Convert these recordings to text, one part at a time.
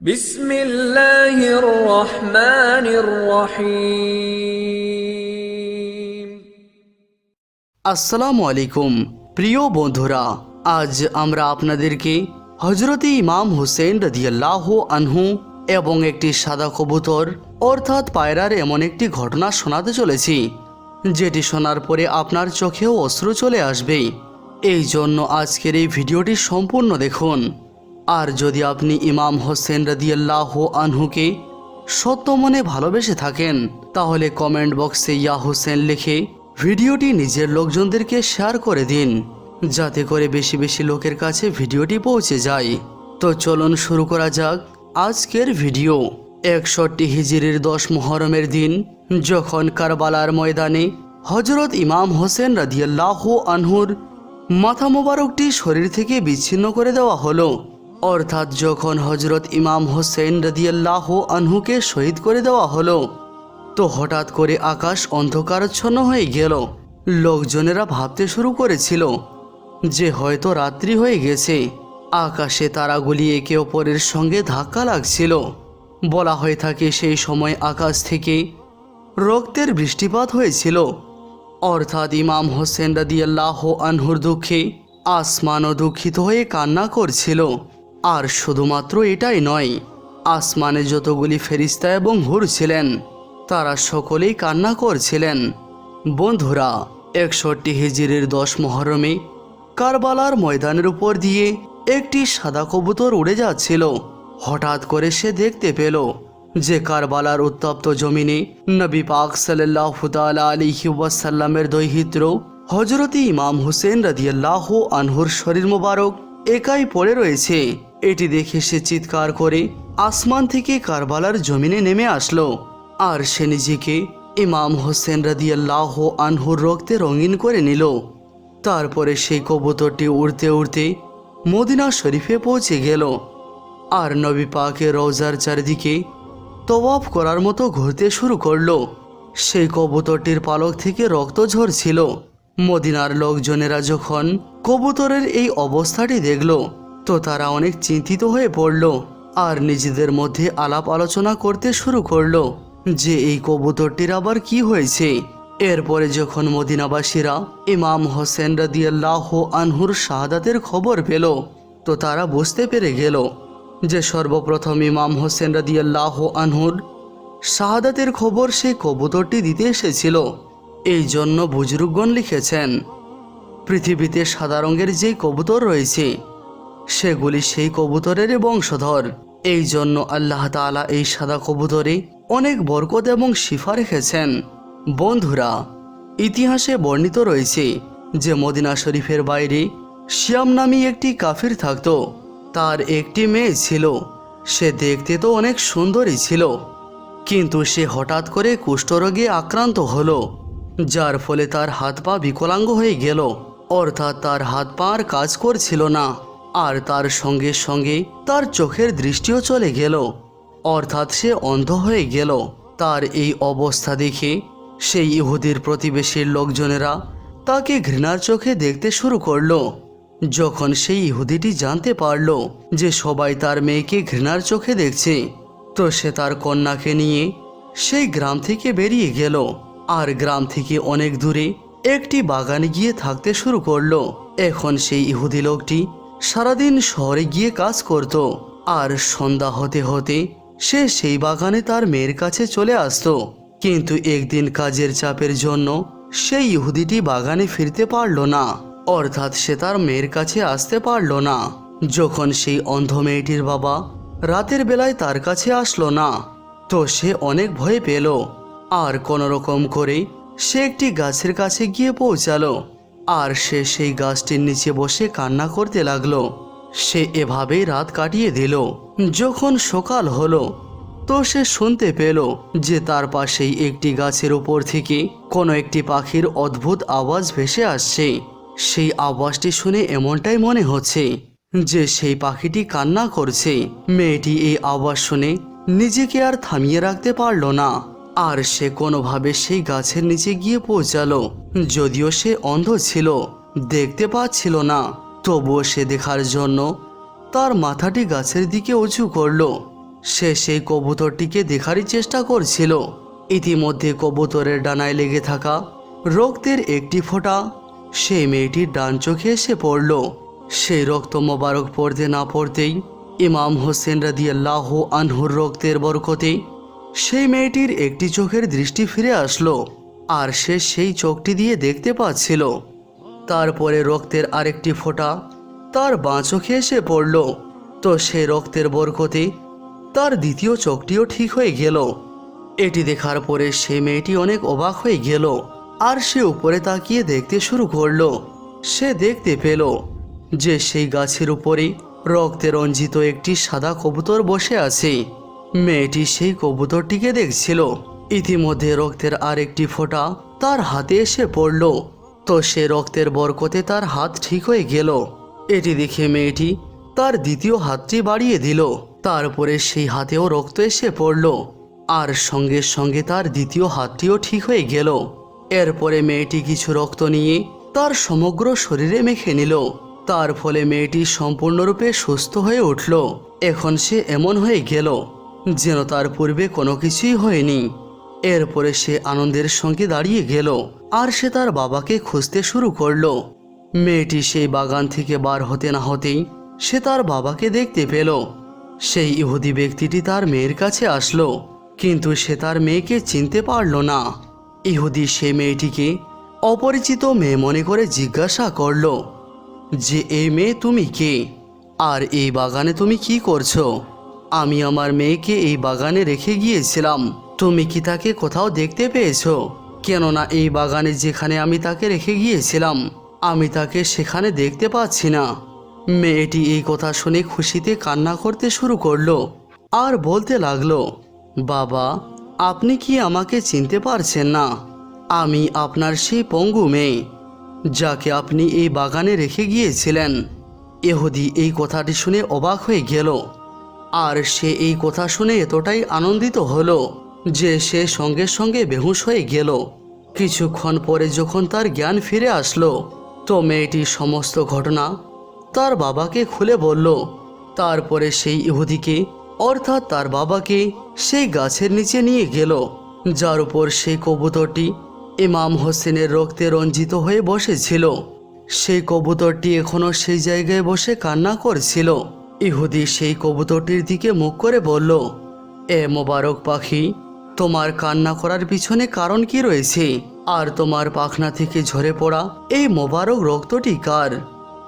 বিসমিল্লাহির আসসালামু আলাইকুম, প্রিয় বন্ধুরা, আজ আমরা আপনাদেরকে হজরতি ইমাম হুসেন রদিয়াল্লাহ আনহু এবং একটি সাদা কবুতর, অর্থাৎ পায়রার এমন একটি ঘটনা শোনাতে চলেছি, যেটি শোনার পরে আপনার চোখেও অশ্রু চলে আসবে। এই জন্য আজকের এই ভিডিওটি সম্পূর্ণ দেখুন। আর যদি আপনি ইমাম হোসেন রদিয়াল্লাহ আনহুকে সত্য মনে ভালোবেসে থাকেন, তাহলে কমেন্ট বক্সে ইয়া হোসেন লিখে ভিডিওটি নিজের লোকজনদেরকে শেয়ার করে দিন, যাতে করে বেশি বেশি লোকের কাছে ভিডিওটি পৌঁছে যায়। তো চলুন শুরু করা যাক আজকের ভিডিও। একষট্টি হিজিরির দশ মহরমের দিন, যখন কারবালার ময়দানে হজরত ইমাম হোসেন রাদিয়াল্লাহ আনহুর মাথা মোবারকটি শরীর থেকে বিচ্ছিন্ন করে দেওয়া হলো। অর্থাৎ যখন হজরত ইমাম হোসেন রদিয়াল্লাহ আনহুকে শহীদ করে দেওয়া হলো, তো হঠাৎ করে আকাশ অন্ধকারচ্ছন্ন হয়ে গেল। লোকজনেরা ভাবতে শুরু করেছিল যে হয়তো রাত্রি হয়ে গেছে। আকাশে তারাগুলি একে অপরের সঙ্গে ধাক্কা লাগছিল। বলা হয়ে থাকে সেই সময় আকাশ থেকে রক্তের বৃষ্টিপাত হয়েছিল। অর্থাৎ ইমাম হোসেন রাদিয়াল্লাহ আনহুর দুঃখে আসমানও দুঃখিত হয়ে কান্না করছিল। আর শুধুমাত্র এটাই নয়, আসমানে যতগুলি ফেরিস্তা এবং হুর ছিলেন, তারা সকলেই কান্না করছিলেন বন্ধুরা, একষট্টি হিজিরের দশ মহরমে কারবালার ময়দানের উপর দিয়ে একটি সাদা কবুতর উড়ে যাচ্ছিল। হঠাৎ করে সে দেখতে পেল যে কারবালার উত্তপ্ত জমিনে নবী পাক সাল্লাহ আলিহি ওয়াসাল্লামের দৈহিত্র হজরতি ইমাম হুসেন রাদিয়াল্লাহ আনহুর শরীর মোবারক একাই পড়ে রয়েছে। এটি দেখে সে চিৎকার করে আসমান থেকে কারবালার জমিনে নেমে আসলো। আর সে নিজেকে ইমাম হোসেন রাদিয়াল্লাহ আনহুর রক্তে রঙিন করে নিল। তারপরে সেই কবুতরটি উড়তে উড়তে মদিনা শরীফে পৌঁছে গেল। আর নবী পাকের রওজার চারিদিকে তওয়াফ করার মতো ঘুরতে শুরু করল। সেই কবুতরটির পালক থেকে রক্ত ঝরছিল। মদিনার লোকজনেরা যখন কবুতরের এই অবস্থাটি দেখল তো তারা অনেক চিন্তিত হয়ে পড়ল আর নিজেদের মধ্যে আলাপ আলোচনা করতে শুরু করল যে এই কবুতরটির আবার কি হয়েছে। এরপরে যখন মদিনাবাসীরা ইমাম হোসেন রাদিয়াল্লাহ আনহুর শাহাদাতের খবর পেল, তো তারা বুঝতে পেরে গেল যে সর্বপ্রথম ইমাম হোসেন রাদিয়াল্লাহ আনহুর শাহাদাতের খবর সেই কবুতরটি দিতে এসেছিল। এই জন্য বুজরুগণ লিখেছেন, পৃথিবীতে সাদা রঙের যে কবুতর রয়েছে সেগুলি সেই কবুতরের বংশধর। এই জন্য আল্লাহ তাআলা এই সাদা কবুতরে অনেক বরকত এবং শিফা রেখেছেন। বন্ধুরা, ইতিহাসে বর্ণিত রয়েছে যে মদিনা শরীফের বাইরে শিয়াম নামী একটি কাফির থাকতো। তার একটি মেয়ে ছিল। সে দেখতে তো অনেক সুন্দরী ছিল। কিন্তু সে হঠাৎ করে কুষ্ঠরোগে আক্রান্ত হলো, যার ফলে তার হাত পা বিকলাঙ্গ হয়ে গেল। অর্থাৎ তার হাত পা আর কাজ করছিল না। আর তার সঙ্গে সঙ্গে তার চোখের দৃষ্টিও চলে গেল। অর্থাৎ সে অন্ধ হয়ে গেল। তার এই অবস্থা দেখে সেই ইহুদির প্রতিবেশীর লোকজনেরা তাকে ঘৃণার চোখে দেখতে শুরু করল। যখন সেই ইহুদিটি জানতে পারল যে সবাই তার মেয়েকে ঘৃণার চোখে দেখছে, তো সে তার কন্যাকে নিয়ে সেই গ্রাম থেকে বেরিয়ে গেল। আর গ্রাম থেকে অনেক দূরে একটি বাগানে গিয়ে থাকতে শুরু করল। এখন সেই ইহুদি লোকটি সারাদিন শহরে গিয়ে কাজ করত, আর সন্ধ্যা হতে হতে সে সেই বাগানে তার মেয়ের কাছে চলে আসতো। কিন্তু একদিন কাজের চাপের জন্য সেই ইহুদিটি বাগানে ফিরতে পারল না, অর্থাৎ সে তার মেয়ের কাছে আসতে পারল না। যখন সেই অন্ধ মেয়েটির বাবা রাতের বেলায় তার কাছে আসলো না, তো সে অনেক ভয় পেল। আর কোনো রকম করে সে একটি গাছের কাছে গিয়ে পৌঁছালো। আর সে সেই গাছটির নিচে বসে কান্না করতে লাগল। সে এভাবেই রাত কাটিয়ে দিল। যখন সকাল হলো, তো সে শুনতে পেল যে তার পাশেই একটি গাছের উপর থেকে কোনো একটি পাখির অদ্ভুত আওয়াজ ভেসে আসছে। সেই আওয়াজটি শুনে এমনটাই মনে হচ্ছে যে সেই পাখিটি কান্না করছে। মেয়েটি এই আওয়াজ শুনে নিজেকে আর থামিয়ে রাখতে পারল না। আর সে কোনোভাবে সেই গাছের নিচে গিয়ে পৌঁছালো। যদিও সে অন্ধ ছিল, দেখতে পাচ্ছিল না। তবুও সে দেখার জন্য তার মাথাটি গাছের দিকে উঁচু করল। সে সেই কবুতরটিকে দেখারই চেষ্টা করছিল। ইতিমধ্যে কবুতরের ডানায় লেগে থাকা রক্তের একটি ফোঁটা সেই মেয়েটির ডান চোখে এসে পড়ল। সেই রক্ত মোবারক পড়তে না পড়তেই ইমাম হোসেন রাদিয়াল্লাহ আনহুর রক্তের বরকতে সেই মেয়েটির একটি চোখের দৃষ্টি ফিরে আসলো, আর সে সেই চোখটি দিয়ে দেখতে পাচ্ছিল। তারপরে রক্তের আরেকটি ফোঁটা তার বাঁ চোখে এসে পড়ল। তো সে রক্তের বরকতে তার দ্বিতীয় চোখটিও ঠিক হয়ে গেল। এটি দেখার পরে সে মেয়েটি অনেক অবাক হয়ে গেল, আর সে উপরে তাকিয়ে দেখতে শুরু করল। সে দেখতে পেল যে সেই গাছের উপরে রক্তে রঞ্জিত একটি সাদা কবুতর বসে আছে। মেয়েটি সেই কবুতরটিকে দেখছিল। ইতিমধ্যে রক্তের আরেকটি ফোঁটা তার হাতে এসে পড়ল। তো সে রক্তের বরকতে তার হাত ঠিক হয়ে গেল। এটি দেখে মেয়েটি তার দ্বিতীয় হাতটি বাড়িয়ে দিল। তারপরে সেই হাতেও রক্ত এসে পড়ল। আর সঙ্গে সঙ্গে তার দ্বিতীয় হাতটিও ঠিক হয়ে গেল। এরপরে মেয়েটি কিছু রক্ত নিয়ে তার সমগ্র শরীরে মেখে নিল। তার ফলে মেয়েটি সম্পূর্ণরূপে সুস্থ হয়ে উঠল। এখন সে এমন হয়ে গেল। যেন তার পূর্বে কোনো কিছুই হয়নি। এরপরে সে আনন্দের সঙ্গে দাঁড়িয়ে গেল আর সে তার বাবাকে খুঁজতে শুরু করল। মেয়েটি সেই বাগান থেকে বার হতে না হতেই সে তার বাবাকে দেখতে পেল। সেই ইহুদি ব্যক্তিটি তার মেয়ের কাছে আসলো, কিন্তু সে তার মেয়েকে চিনতে পারল না। ইহুদি সে মেয়েটিকে অপরিচিত মেয়ে মনে করে জিজ্ঞাসা করল, যে এই মেয়ে তুমি কে? আর এই বাগানে তুমি কি করছ? আমি আমার মেয়েকে এই বাগানে রেখে গিয়েছিলাম। তুমি কি তাকে কোথাও দেখতে পেয়েছ? কেননা এই বাগানে যেখানে আমি তাকে রেখে গিয়েছিলাম, আমি তাকে সেখানে দেখতে পাচ্ছি না। মেয়েটি এই কথা শুনে খুশিতে কান্না করতে শুরু করল আর বলতে লাগল, বাবা, আপনি কি আমাকে চিনতে পারছেন না? আমি আপনার সেই পঙ্গু মেয়ে, যাকে আপনি এই বাগানে রেখে গিয়েছিলেন। এহুদি এই কথাটি শুনে অবাক হয়ে গেল। আর সে এই কথা শুনে এতটাই আনন্দিত হলো যে সে সঙ্গে সঙ্গে বেহুশ হয়ে গেল। কিছুক্ষণ পরে যখন তার জ্ঞান ফিরে আসলো, তো মেয়েটি সমস্ত ঘটনা তার বাবাকে খুলে বলল। তারপরে সেই ইহুদিকে, অর্থাৎ তার বাবাকে, সেই গাছের নিচে নিয়ে গেল, যার উপর সেই কবুতরটি ইমাম হোসেনের রক্তে রঞ্জিত হয়ে বসেছিল। সেই কবুতরটি এখনও সেই জায়গায় বসে কান্না করছিল। ইহুদি সেই কবুতরটির দিকে মুখ করে বলল, এ মোবারক পাখি, তোমার কান্না করার পিছনে কারণ কি রয়েছে? আর তোমার পাখনা থেকে ঝরে পড়া এই মোবারক রক্তটি কার?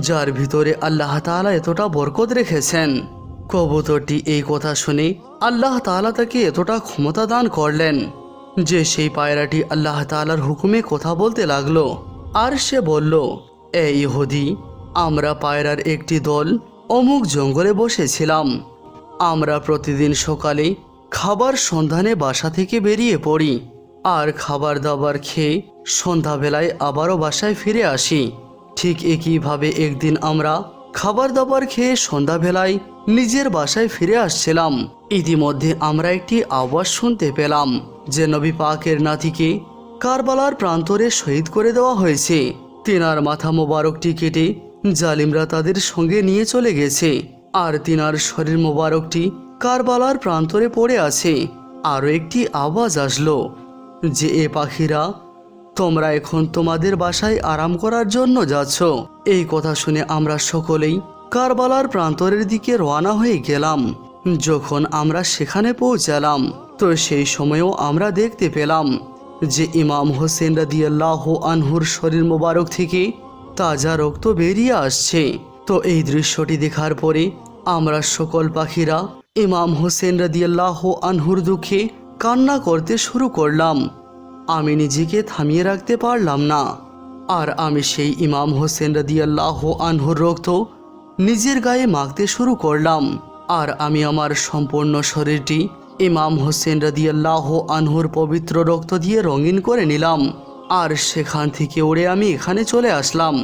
যার ভিতরে আল্লাহ তাআলা এতটা বরকত রেখেছেন। কবুতরটি এই কথা শুনে আল্লাহ তাআলা তাকে এতটা ক্ষমতা দান করলেন যে সেই পায়রাটি আল্লাহ তাআলার হুকুমে কথা বলতে লাগল। আর সে বলল, এ ইহুদি, আমরা পায়রার একটি দল অমুক জঙ্গলে বসেছিলাম। আমরা প্রতিদিন সকালে খাবার সন্ধানে বাসা থেকে বেরিয়ে পড়ি আর খাবার দাবার খেয়ে সন্ধ্যাবেলায় আবারও বাসায় ফিরে আসি। ঠিক একইভাবে একদিন আমরা খাবার দাবার খেয়ে সন্ধ্যাবেলায় নিজের বাসায় ফিরে আসছিলাম। ইতিমধ্যে আমরা একটি আওয়াজ শুনতে পেলাম যে নবী পাকের নাতিকে কারবালার প্রান্তরে শহীদ করে দেওয়া হয়েছে। তেনার মাথা মোবারকটি কেটে জালিমরা তাদের সঙ্গে নিয়ে চলে গেছে। আর তিনার শরীর মোবারকটি কারবালার প্রান্তরে পড়ে আছে। আরও একটি আওয়াজ আসলো যে, এ পাখিরা, তোমরা এখন তোমাদের বাসায় আরাম করার জন্য যাচ্ছ। এই কথা শুনে আমরা সকলেই কারবালার প্রান্তরের দিকে রওনা হয়ে গেলাম। যখন আমরা সেখানে পৌঁছালাম, তো সেই সময়েও আমরা দেখতে পেলাম যে, ইমাম হোসেন রাদিয়াল্লাহ আনহুর শরীর মোবারক থেকে তাজা রক্ত বেরিয়ে আসছে। তো এই দৃশ্যটি দেখার পরে আমরা সকল পাখিরা ইমাম হোসেন রাদিয়াল্লাহ আনহুর দুঃখে কান্না করতে শুরু করলাম। আমি নিজেকে থামিয়ে রাখতে পারলাম না। আর আমি সেই ইমাম হোসেন রাদিয়াল্লাহ আনহুর রক্ত নিজের গায়ে মাখতে শুরু করলাম। আর আমি আমার সম্পূর্ণ শরীরটি ইমাম হোসেন রাদিয়াল্লাহ আনহুর পবিত্র রক্ত দিয়ে রঙিন করে নিলাম। আর সেখান থেকে উড়ে আমি এখানে চলে আসলাম।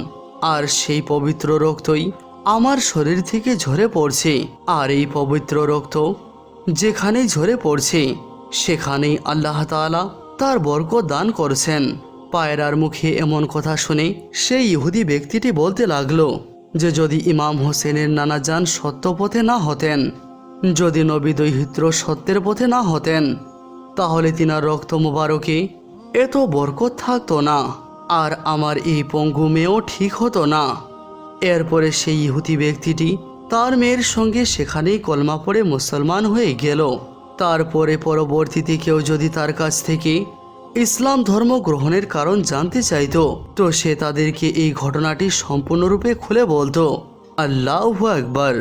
আর সেই পবিত্র রক্তই আমার শরীর থেকে ঝরে পড়ছে। আর এই পবিত্র রক্ত যেখানেই ঝরে পড়ছে, সেখানেই আল্লাহ তাআলা তার বর্গ দান করছেন। পায়রার মুখে এমন কথা শুনে সেই ইহুদি ব্যক্তিটি বলতে লাগল, যে যদি ইমাম হোসেনের নানা যান সত্য পথে না হতেন, যদি নবী দৈহিত্র সত্যের পথে না হতেন, তাহলে তিনার রক্ত মুবারকে এত বরকত থাকতো না, আর আমার এই পঙ্গু মেয়েও ঠিক হতো না। এরপরে সেই ইহুতি ব্যক্তিটি তার মেয়ের সঙ্গে সেখানেই কলমা পড়ে মুসলমান হয়ে গেল। তারপরে পরবর্তীতে কেউ যদি তার কাছ থেকে ইসলাম ধর্ম গ্রহণের কারণ জানতে চাইত, তো সে তাদেরকে এই ঘটনাটি সম্পূর্ণরূপে খুলে বলতো, আল্লাহ আকবার।